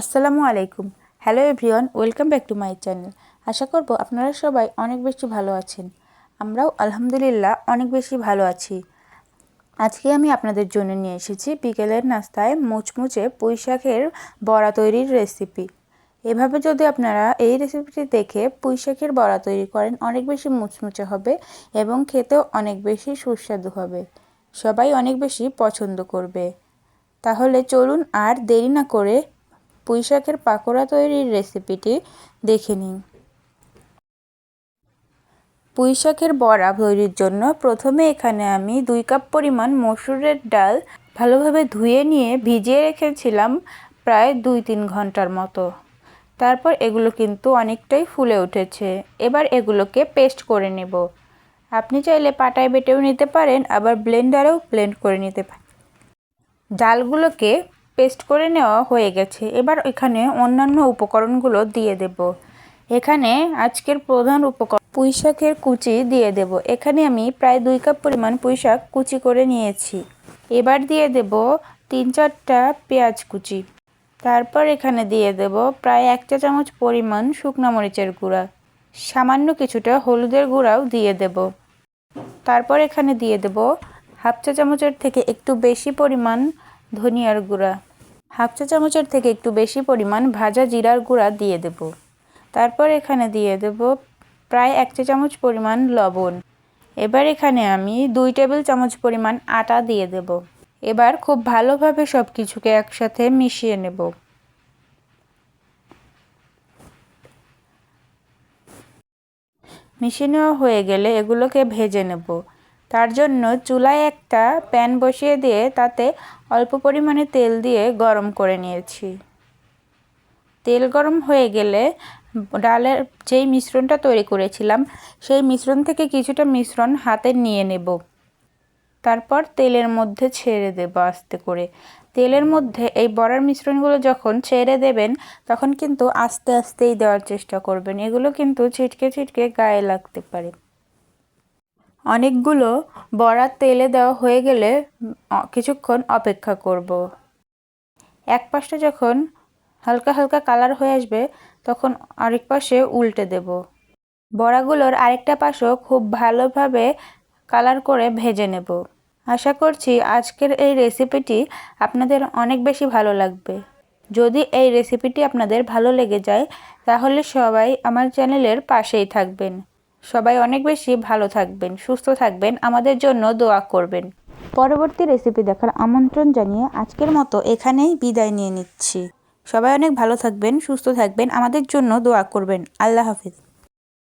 আসসালামু আলাইকুম। Hello everyone welcome back to my channel আশা করব আপনারা সবাই অনেক বেশি ভালো আছেন। আমরাও আলহামদুলিল্লাহ অনেক বেশি ভালো আছি। আজকে আমি আপনাদের জন্য নিয়ে এসেছি বিকেলের নাস্তায় মুচমুচে পুঁই শাকের বড়া তৈরির রেসিপি এভাবে যদি আপনারা এই রেসিপিটি দেখে পুঁই শাকের বড়া তৈরি করেন, অনেক বেশি মুচমুচে হবে এবং খেতেও অনেক বেশি সুস্বাদু হবে। সবাই অনেক বেশি পছন্দ করবে। তাহলে চলুন আর দেরি না করে পুঁই শাকের পাকোড়া তৈরির রেসিপিটি দেখে নিন। পুঁই শাকের বড়া তৈরির জন্য প্রথমে এখানে আমি দুই কাপ পরিমাণ মসুরের ডাল ভালোভাবে ধুয়ে নিয়ে ভিজিয়ে রেখেছিলাম প্রায় দুই তিন ঘণ্টার মতো। তারপর এগুলো কিন্তু অনেকটাই ফুলে উঠেছে। এবার এগুলোকে পেস্ট করে নেব। আপনি চাইলে পাটায় বেটেও নিতে পারেন, আবার ব্লেন্ডারেও ব্লেন্ড করে নিতে পারেন। ডালগুলোকে পেস্ট করে নেওয়া হয়ে গেছে। এবার এখানে অন্যান্য উপকরণগুলো দিয়ে দেব। এখানে আজকের প্রধান উপকরণ পুঁই শাকের কুচি দিয়ে দেব। এখানে আমি প্রায় দুই কাপ পরিমাণ পুঁই শাক কুচি করে নিয়েছি। এবার দিয়ে দেব তিন চারটা পেঁয়াজ কুচি। তারপর এখানে দিয়ে দেব প্রায় এক চা চামচ পরিমাণ শুকনো মরিচের গুঁড়া। সামান্য কিছুটা হলুদের গুঁড়াও দিয়ে দেব। তারপর এখানে দিয়ে দেব হাফ চা চামচের থেকে একটু বেশি পরিমাণ ধনিয়ার গুঁড়া। হাফ চা চামচের থেকে একটু বেশি পরিমাণ ভাজা জিরার গুঁড়া দিয়ে দেব। তারপর এখানে দিয়ে দেব প্রায় এক চা চামচ পরিমাণ লবণ। এবার এখানে আমি দুই টেবিল চামচ পরিমাণ আটা দিয়ে দেব। এবার খুব ভালোভাবে সব কিছুকে একসাথে মিশিয়ে নেব। মিশিয়ে নেওয়া হয়ে গেলে এগুলোকে ভেজে নেব। তার জন্য চুলায় একটা প্যান বসিয়ে দিয়ে তাতে অল্প পরিমাণে তেল দিয়ে গরম করে নিয়েছি। তেল গরম হয়ে গেলে ডালের যেই মিশ্রণটা তৈরি করেছিলাম, সেই মিশ্রণ থেকে কিছুটা মিশ্রণ হাতে নিয়ে নেব। তারপর তেলের মধ্যে ছেড়ে দেব আস্তে করে। তেলের মধ্যে এই বড়ার মিশ্রণগুলো যখন ছেড়ে দেবেন, তখন কিন্তু আস্তে আস্তেই দেওয়ার চেষ্টা করবেন। এগুলো কিন্তু ছিটকে ছিটকে গায়ে লাগতে পারে। অনেকগুলো বড়া তেলে দেওয়া হয়ে গেলে কিছুক্ষণ অপেক্ষা করব। এক পাশটা যখন হালকা হালকা কালার হয়ে আসবে, তখন আরেক পাশে উল্টে দেব। বড়াগুলোর আরেকটা পাশও খুব ভালোভাবে কালার করে ভেজে নেব। আশা করছি আজকের এই রেসিপিটি আপনাদের অনেক বেশি ভালো লাগবে। যদি এই রেসিপিটি আপনাদের ভালো লেগে যায়, তাহলে সবাই আমার চ্যানেলের পাশেই থাকবেন। সবাই অনেক বেশি ভালো থাকবেন, সুস্থ থাকবেন। আমাদের জন্য দোয়া করবেন। পরবর্তী রেসিপি দেখার আমন্ত্রণ জানিয়ে আজকের মতো এখানেই বিদায় নিয়ে নিচ্ছি। সবাই অনেক ভালো থাকবেন, সুস্থ থাকবেন। আমাদের জন্য দোয়া করবেন। আল্লাহ হাফিজ।